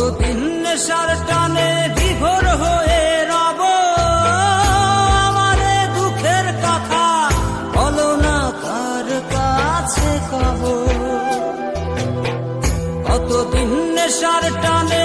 নেশার টানে বিভোর হয়ে রব। আমারে দুঃখের কথা বলো না, কার কাছে কব? কতদিন নেশার টানে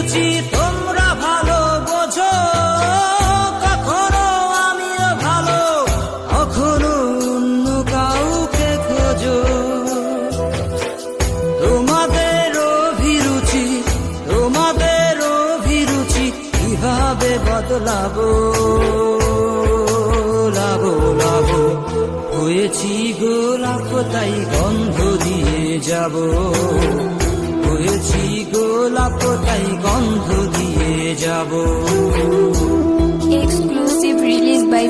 অভিরুচি তোমরা ভালো বোঝো। কখনো আমিও ভালো, কখনো অন্য কাউকে খোঁজো। তোমাদের অভিরুচি তোমাদের অভিরুচি কীভাবে বদলাবো? লাবো লাবো, হয়েছি গোলাপ তাই গন্ধ দিয়ে যাব। হয়েছি গোলাপ তাই গন্ধ দিয়ে যাব। Exclusive release by